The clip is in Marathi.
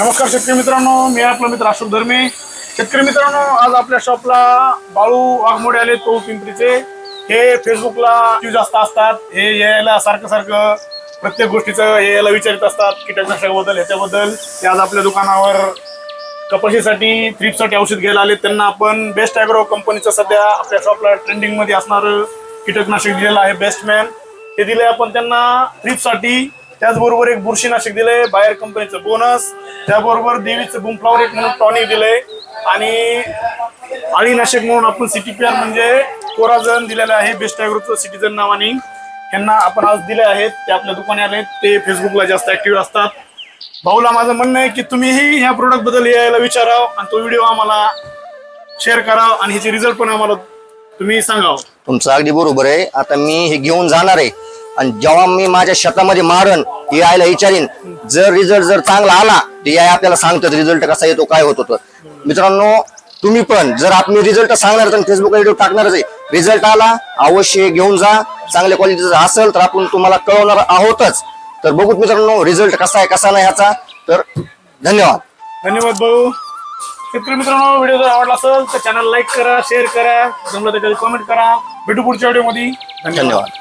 नमस्कार शेतकरी मित्रांनो मी आपला मित्र अशोक धर्मे. शेतकरी मित्रांनो आज आपल्या शॉपला बाळू वाघमोडे आले तो पिंपरीचे. हे फेसबुकला व्ह्यू जास्त असतात. हे यायला सारखं सारखं प्रत्येक गोष्टीचं हे यायला विचारित असतात. कीटकनाशकाबद्दल ह्याच्याबद्दल ते आज आपल्या दुकानावर कपाशीसाठी थ्रीपसाठी औषध घ्यायला आले त्यांना आपण बेस्ट ॲग्रो कंपनीचं सध्या आपल्या शॉपला ट्रेंडिंगमध्ये असणारं कीटकनाशक दिलेलं आहे बेस्टमॅन ते हे दिले आपण त्यांना थ्रीपसाठी त्याचबरोबर एक बुरशीनाशक दिलंय बाहेर कंपनीचं बोनस त्याबरोबर देवीचं गुंफ्लावर फ्लॉवर एक म्हणून टॉनिक दिलंय. आणि अळीनाशक म्हणून आपण सिटी पी आर म्हणजे कोराजन दिलेलं आहे बेस्ट ॲग्रोचं सिटीजन नावाने. यांना आपण आज दिले आहेत ते आपल्या दुकाने आले ते फेसबुकला जास्त ऍक्टिव्ह असतात. भाऊला माझं म्हणणं आहे की तुम्हीही ह्या प्रोडक्टबद्दल यायला विचाराव आणि तो व्हिडिओ आम्हाला शेअर कराव आणि ह्याचे रिझल्ट पण आम्हाला तुम्ही सांगाव. तुमचं अगदी बरोबर आहे. आता मी हे घेऊन जाणार आहे. आणि जेव्हा मी माझ्या शेतामध्ये मारन हे आयला विचारीन जर रिझल्ट जर चांगला आला ते याय आपल्याला सांगतात रिझल्ट कसा येतो काय होतो तर मित्रांनो तुम्ही पण जर आपण रिझल्ट सांगणार तर फेसबुक व्हिडिओ टाकणारच आहे रिझल्ट आला अवश्य घेऊन जा चांगल्या क्वालिटीचा असेल तर आपण तुम्हाला कळवणार आहोतच. तर बघूत मित्रांनो रिझल्ट कसा आहे कसा नाही ह्याचा तर धन्यवाद. धन्यवाद भाऊ. शेतकरी मित्रांनो व्हिडिओ जर आवडला असेल तर चॅनल लाईक करा शेअर करा जमलं तर कमेंट करा. भेटू पुढच्या व्हिडिओमध्ये. धन्यवाद.